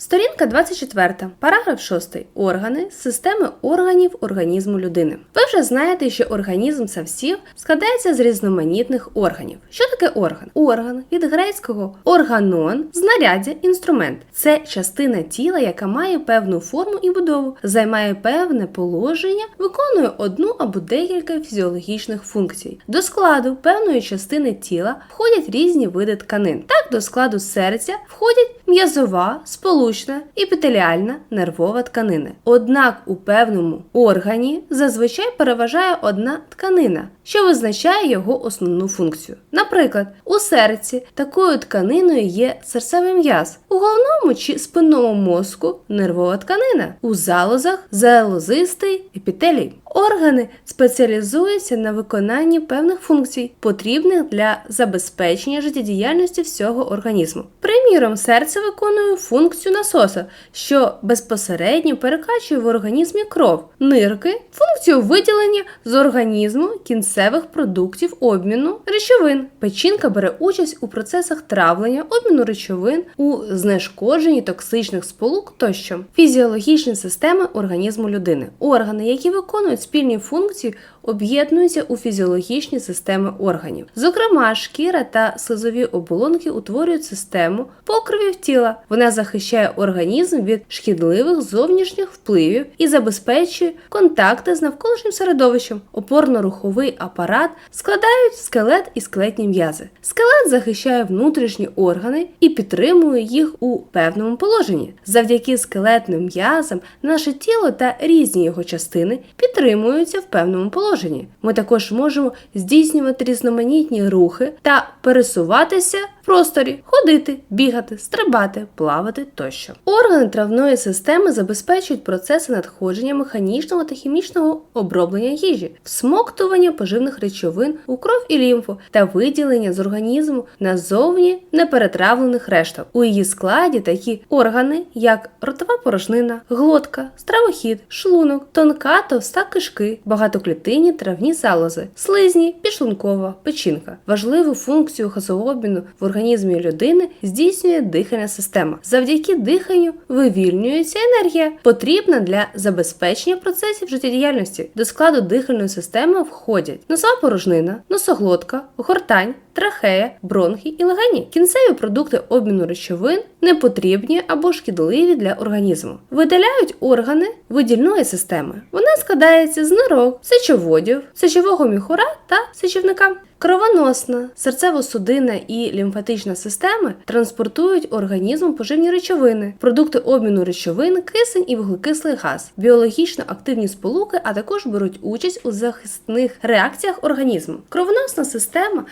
Сторінка 24, параграф 6. Органи системи органів організму людини. Ви вже знаєте, що організм савсів складається з різноманітних органів. Що таке орган? Орган від грецького органон знаряддя, інструмент. Це частина тіла, яка має певну форму і будову, займає певне положення, виконує одну або декілька фізіологічних функцій. До складу певної частини тіла входять різні види тканин. Так, до складу серця входять м'язова, сполучна, епітеліальна, нервова тканини. Однак у певному органі зазвичай переважає одна тканина, що визначає його основну функцію. Наприклад, у серці такою тканиною є серцевий м'яз, у головному чи спинному мозку нервова тканина, у залозах залозистий епітелій. Органи спеціалізуються на виконанні певних функцій, потрібних для забезпечення життєдіяльності всього організму. Приміром, серце виконує функцію насоса, що безпосередньо перекачує в організмі кров, нирки, функцію виділення з організму кінцевих продуктів обміну речовин. Печінка бере участь у процесах травлення, обміну речовин, у знешкодженні токсичних сполук тощо. Фізіологічні системи організму людини. Органи, які виконують спільні функції, об'єднуються у фізіологічні системи органів. Зокрема, шкіра та слизові оболонки утворюють систему покривів тіла. Вона захищає організм від шкідливих зовнішніх впливів і забезпечує контакти з навколишнім середовищем. Опорно-руховий апарат складають скелет і скелетні м'язи. Скелет захищає внутрішні органи і підтримує їх у певному положенні. Завдяки скелетним м'язам наше тіло та різні його частини підтримуються в певному положенні. Ми також можемо здійснювати різноманітні рухи та пересуватися просторі, ходити, бігати, стрибати, плавати тощо. Органи травної системи забезпечують процеси надходження механічного та хімічного оброблення їжі, всмоктування поживних речовин у кров і лімфу та виділення з організму назовні неперетравлених решток. У її складі такі органи, як ротова порожнина, глотка, стравохід, шлунок, тонка товста кишки, багатоклітинні травні залози, слизні, підшлункова, печінка. Важливу функцію газообміну в організмі людини здійснює дихальна система. Завдяки диханню вивільнюється енергія, потрібна для забезпечення процесів життєдіяльності. До складу дихальної системи входять носова порожнина, носоглотка, гортань, трахея, бронхи і легені. Кінцеві продукти обміну речовин непотрібні або шкідливі для організму. Видаляють органи видільної системи. Вона складається з нирок, сечоводів, сечового міхура та сечівника. Кровоносна, серцево-судинна і лімфатична системи транспортують організмом поживні речовини, продукти обміну речовин, кисень і вуглекислий газ, біологічно активні сполуки, а також беруть участь у захисних реакціях організму. Кровоносна система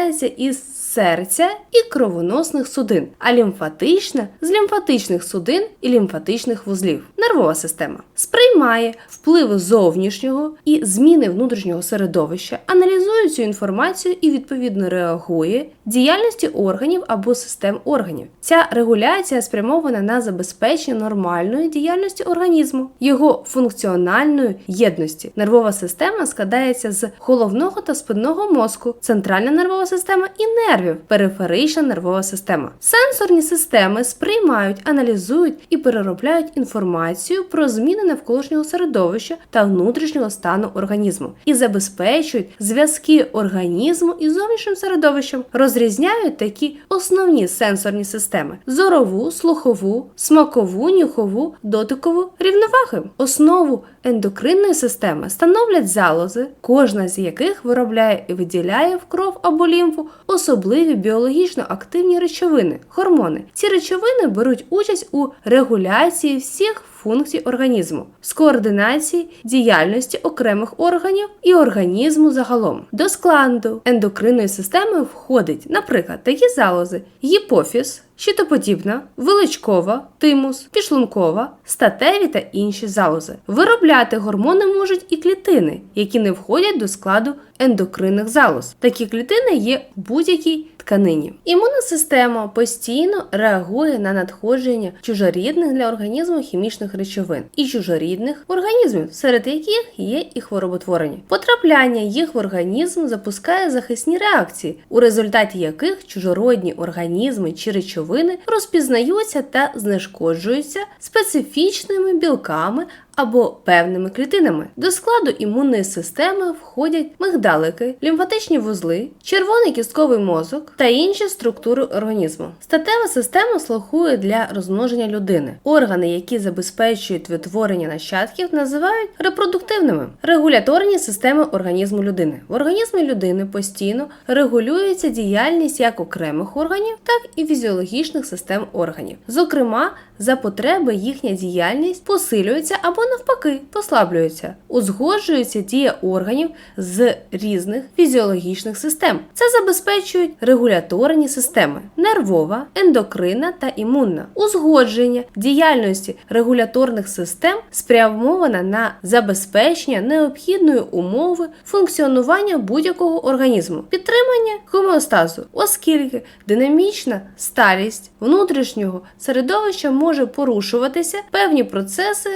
складається із серця і кровоносних судин, а лімфатична з лімфатичних судин і лімфатичних вузлів. Нервова система сприймає впливи зовнішнього і зміни внутрішнього середовища, аналізує цю інформацію і відповідно реагує діяльності органів або систем органів. Ця регуляція спрямована на забезпечення нормальної діяльності організму, його функціональної єдності. Нервова система складається з головного та спинного мозку, центральна нервова система і нервів, периферична нервова система. Сенсорні системи сприймають, аналізують і переробляють інформацію про зміни навколишнього середовища та внутрішнього стану організму і забезпечують зв'язки організму із зовнішнім середовищем, розрізняють такі основні сенсорні системи: зорову, слухову, смакову, нюхову, дотикову, рівноваги. Основу ендокринної системи становлять залози, кожна з яких виробляє і виділяє в кров або лімфу особливі біологічно активні речовини, гормони. Ці речовини беруть участь у регуляції всіх функцій організму, з координації діяльності окремих органів і організму загалом. До складу ендокринної системи входить, наприклад, такі залози: гіпофіз, щитоподібна, величкова, тимус, підшлункова, статеві та інші залози. Виробляти гормони можуть і клітини, які не входять до складу ендокринних залоз. Такі клітини є в будь-якій тканині. Імунна система постійно реагує на надходження чужорідних для організму хімічних речовин і чужорідних організмів, серед яких є і хвороботворені. Потрапляння їх в організм запускає захисні реакції, у результаті яких чужородні організми чи речовини розпізнаються та знешкоджуються специфічними білками або певними клітинами. До складу імунної системи входять мигдалики, лімфатичні вузли, червоний кістковий мозок та інші структури організму. Статева система слухує для розмноження людини. Органи, які забезпечують витворення нащадків, називають репродуктивними. Регуляторні системи організму людини. В організмі людини постійно регулюється діяльність як окремих органів, так і фізіологічних систем органів. Зокрема, за потреби їхня діяльність посилюється або навпаки послаблюється, узгоджується дія органів з різних фізіологічних систем. Це забезпечують регуляторні системи нервова, ендокринна та імунна. Узгодження діяльності регуляторних систем спрямована на забезпечення необхідної умови функціонування будь-якого організму, підтримання гомеостазу, оскільки динамічна сталість внутрішнього середовища може порушуватися, певні процеси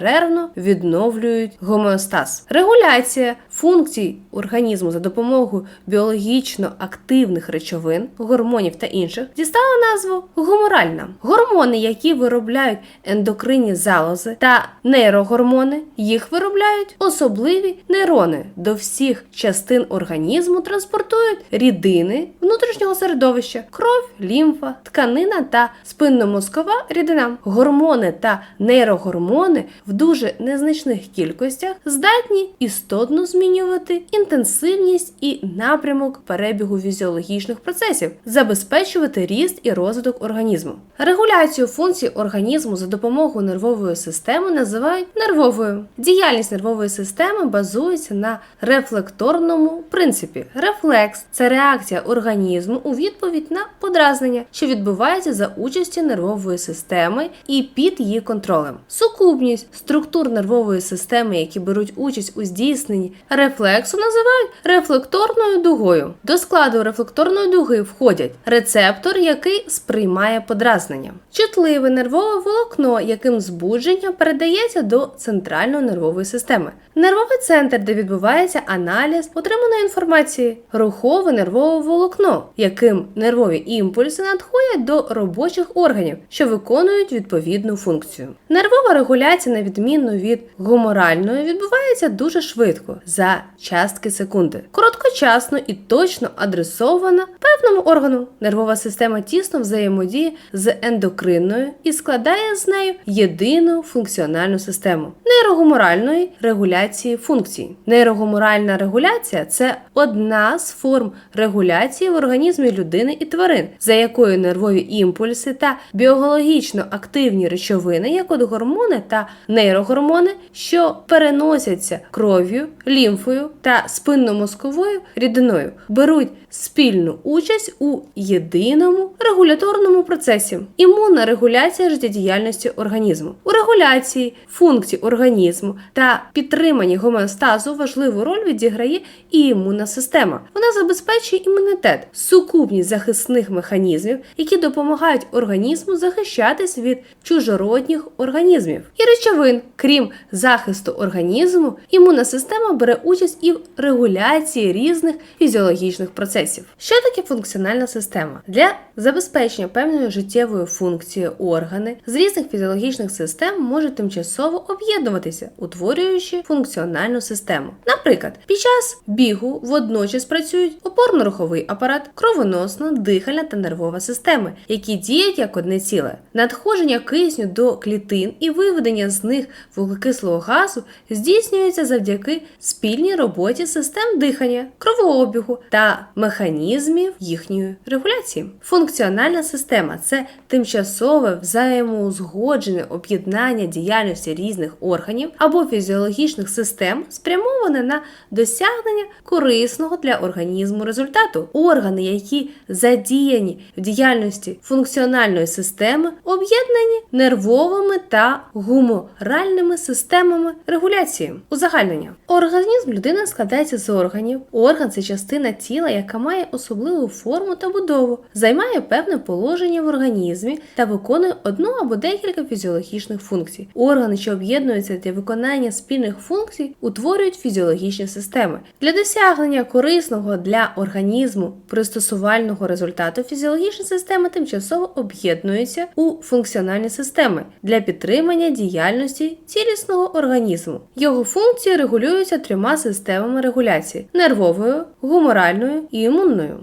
безперервно відновлюють гомеостаз. Регуляція функцій організму за допомогою біологічно активних речовин, гормонів та інших дістала назву гуморальна. Гормони, які виробляють ендокринні залози та нейрогормони, їх виробляють особливі нейрони. До всіх частин організму транспортують рідини внутрішнього середовища, кров, лімфа, тканина та спинномозкова рідина. Гормони та нейрогормони в дуже незначних кількостях здатні істотно змінювати інтенсивність і напрямок перебігу фізіологічних процесів, забезпечувати ріст і розвиток організму. Регуляцію функцій організму за допомогою нервової системи називають нервовою. Діяльність нервової системи базується на рефлекторному принципі. Рефлекс це реакція організму у відповідь на подразнення, що відбувається за участі нервової системи і під її контролем. Сукупність структур нервової системи, які беруть участь у здійсненні рефлексу, називають рефлекторною дугою. До складу рефлекторної дуги входять рецептор, який сприймає подразнення, чутливе нервове волокно, яким збудження передається до центральної нервової системи, нервовий центр, де відбувається аналіз отриманої інформації, рухове нервове волокно, яким нервові імпульси надходять до робочих органів, що виконують відповідну функцію. Нервова регуляція, на відміну від гуморальної, відбувається дуже швидко за частки секунди, короткочасно і точно адресована певному органу. Нервова система тісно взаємодіє з ендокринною і складає з нею єдину функціональну систему нейрогуморальної регуляції функцій. Нейрогуморальна регуляція це одна з форм регуляції в організмі людини і тварин, за якою нервові імпульси та біологічно активні речовини, як от гормони та нейрогормони, що переносяться кров'ю, лімфою та спинномозковою рідиною, беруть спільну участь у єдиному регуляторному процесі. Імунна регуляція життєдіяльності організму. У регуляції функцій організму та підтриманні гомеостазу важливу роль відіграє і імунна система. Вона забезпечує імунітет, сукупність захисних механізмів, які допомагають організму захищатись від чужородніх організмів і речовин. Крім захисту організму, імунна система бере участь і в регуляції різних фізіологічних процесів. Що таке функціональна система? Для забезпечення певної життєвої функції органи з різних фізіологічних систем можуть тимчасово об'єднуватися, утворюючи функціональну систему. Наприклад, під час бігу водночас працюють опорно-руховий апарат, кровоносна, дихальна та нервова системи, які діють як одне ціле. Надходження кисню до клітин і виведення з них вуглекислого газу здійснюється завдяки спільній роботі систем дихання, кровообігу та механізмів їхньої регуляції. Функціональна система це тимчасове взаємоузгоджене об'єднання діяльності різних органів або фізіологічних систем, спрямоване на досягнення корисного для організму результату. Органи, які задіяні в діяльності функціональної системи, об'єднані нервовими та гуморальними системами регуляції. Узагальнення. Організм Організм людини складається з органів. Орган це частина тіла, яка має особливу форму та будову, займає певне положення в організмі та виконує одну або декілька фізіологічних функцій. Органи, що об'єднуються для виконання спільних функцій, утворюють фізіологічні системи. Для досягнення корисного для організму пристосувального результату фізіологічні системи тимчасово об'єднуються у функціональні системи для підтримання діяльності цілісного організму. Його функції регулюються трьома системами регуляції: нервовою, гуморальною і імунною.